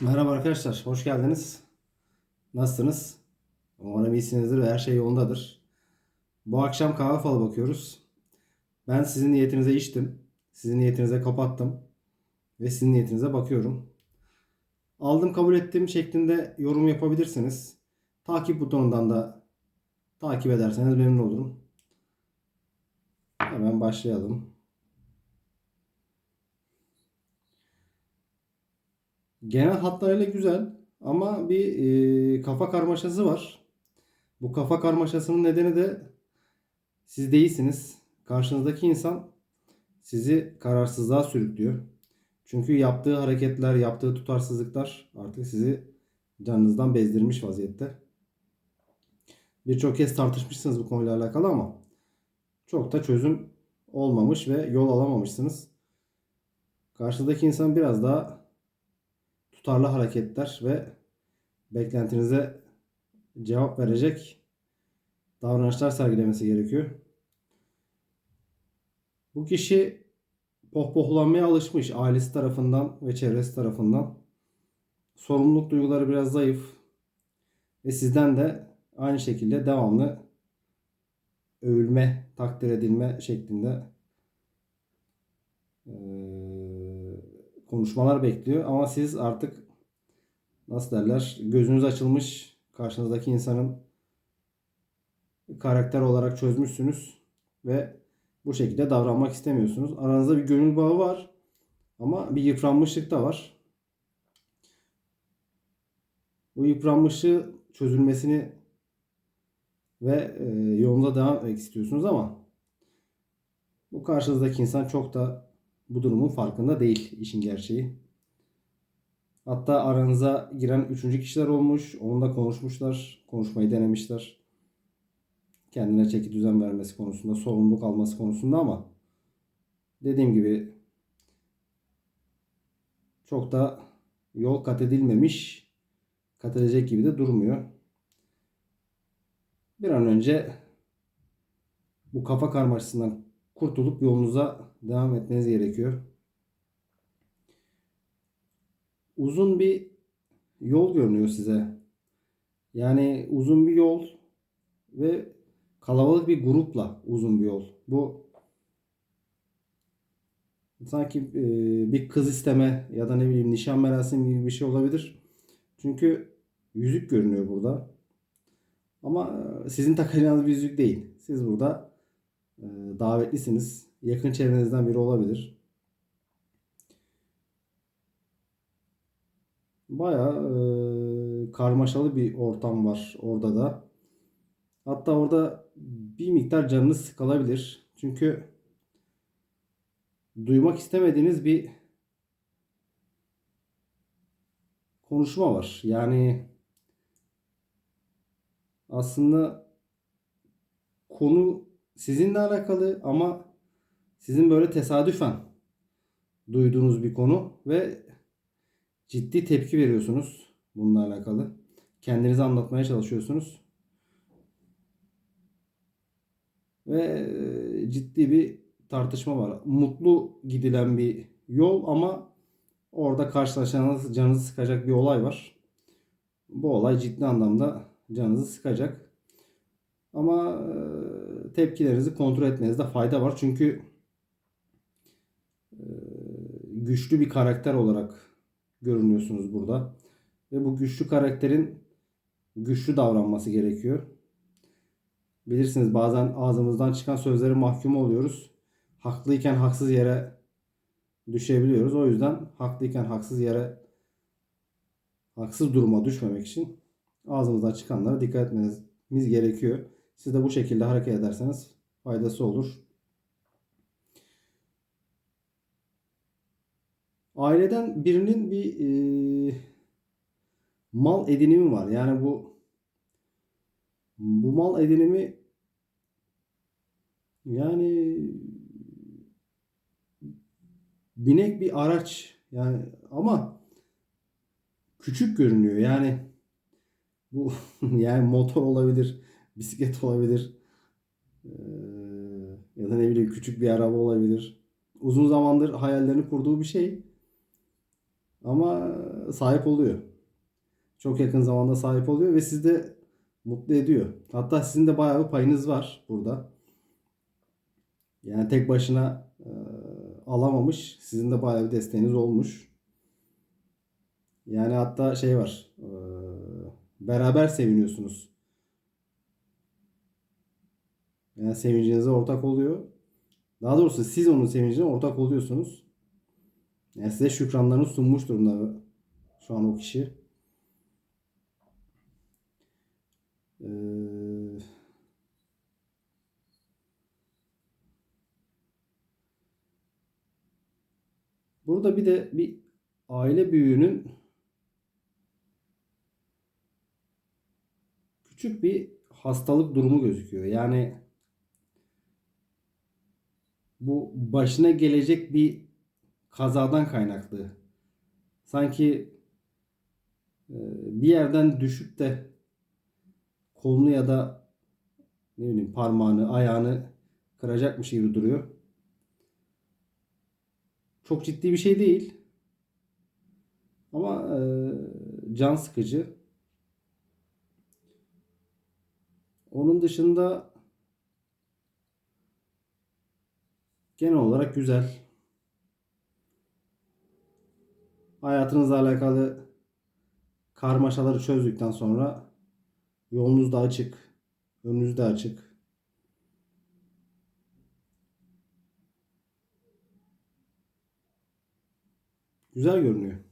Merhaba arkadaşlar, hoş geldiniz. Nasılsınız? Umarım iyisinizdir ve her şey yolundadır. Bu akşam kahve falı bakıyoruz. Ben sizin niyetinize içtim. Sizin niyetinize kapattım. Ve sizin niyetinize bakıyorum. Aldım kabul ettim şeklinde yorum yapabilirsiniz. Takip butonundan da takip ederseniz memnun olurum. Hemen başlayalım. Genel hatlarıyla güzel ama bir e, kafa karmaşası var. Bu kafa karmaşasının nedeni de siz değilsiniz. Karşınızdaki insan sizi kararsızlığa sürüklüyor. Çünkü yaptığı hareketler, yaptığı tutarsızlıklar artık sizi canınızdan bezdirmiş vaziyette. Birçok kez tartışmışsınız bu konuyla alakalı ama çok da çözüm olmamış ve yol alamamışsınız. Karşıdaki insan biraz daha tutarlı hareketler ve beklentinize cevap verecek davranışlar sergilemesi gerekiyor. Bu kişi pohpohlanmaya alışmış ailesi tarafından ve çevresi tarafından. Sorumluluk duyguları biraz zayıf ve sizden de aynı şekilde devamlı övülme, takdir edilme şeklinde eee, konuşmalar bekliyor. Ama siz artık nasıl derler gözünüz açılmış karşınızdaki insanın karakter olarak çözmüşsünüz ve bu şekilde davranmak istemiyorsunuz. Aranızda bir gönül bağı var ama bir yıpranmışlık da var. Bu yıpranmışlığı çözülmesini ve e, yolunuza devam etmek istiyorsunuz ama bu karşınızdaki insan çok da bu durumun farkında değil işin gerçeği. Hatta aranıza giren üçüncü kişiler olmuş. Onunla konuşmuşlar. Konuşmayı denemişler. Kendine çeki düzen vermesi konusunda, sorumluluk alması konusunda ama dediğim gibi çok da yol kat edilmemiş, kat edecek gibi de durmuyor. Bir an önce bu kafa karmaşasından kurtulup yolunuza devam etmeniz gerekiyor. Uzun bir yol görünüyor size. Yani uzun bir yol ve kalabalık bir grupla uzun bir yol. Bu sanki e, bir kız isteme ya da ne bileyim nişan merasimi gibi bir şey olabilir. Çünkü yüzük görünüyor burada. Ama e, sizin takacağınız bir yüzük değil. Siz burada davetlisiniz. Yakın çevrenizden biri olabilir. Bayağı e, karmaşalı bir ortam var orada da. Hatta orada bir miktar canınız sıkılabilir. Çünkü duymak istemediğiniz bir konuşma var. Yani aslında konu sizinle alakalı ama sizin böyle tesadüfen duyduğunuz bir konu ve ciddi tepki veriyorsunuz bununla alakalı. Kendinizi anlatmaya çalışıyorsunuz. Ve e, ciddi bir tartışma var. Mutlu gidilen bir yol ama orada karşılaşacağınız canınızı sıkacak bir olay var. Bu olay ciddi anlamda canınızı sıkacak. Ama e, tepkilerinizi kontrol etmenizde fayda var. Çünkü e, güçlü bir karakter olarak görünüyorsunuz burada. Ve bu güçlü karakterin güçlü davranması gerekiyor. Bilirsiniz bazen ağzımızdan çıkan sözleri mahkum oluyoruz. Haklıyken haksız yere düşebiliyoruz. O yüzden haklıyken haksız yere haksız duruma düşmemek için ağzımızdan çıkanlara dikkat etmemiz gerekiyor. Siz de bu şekilde hareket ederseniz faydası olur. Aileden birinin bir e, mal edinimi var. Yani bu bu mal edinimi yani binek bir araç yani ama küçük görünüyor. Yani bu yani motor olabilir, bisiklet olabilir. Ee, ya da ne bileyim küçük bir araba olabilir. Uzun zamandır hayallerini kurduğu bir şey. Ama sahip oluyor. Çok yakın zamanda sahip oluyor ve sizi de mutlu ediyor. Hatta sizin de bayağı bir payınız var burada. Yani tek başına e, alamamış. Sizin de bayağı bir desteğiniz olmuş. Yani hatta şey var. e, beraber seviniyorsunuz. Yani sevincinize ortak oluyor. Daha doğrusu siz onun sevincine ortak oluyorsunuz. Yani size şükranlarını sunmuş durumda şu an o kişi. Ee, burada bir de bir aile büyüğünün küçük bir hastalık durumu gözüküyor. Yani bu başına gelecek bir kazadan kaynaklı. Sanki e, bir yerden düşüp de kolunu ya da ne bileyim parmağını, ayağını kıracakmış gibi duruyor. Çok ciddi bir şey değil. Ama e, can sıkıcı. Onun dışında genel olarak güzel. Hayatınızla alakalı karmaşaları çözdükten sonra yolunuz da açık, önünüz de açık. Güzel görünüyor.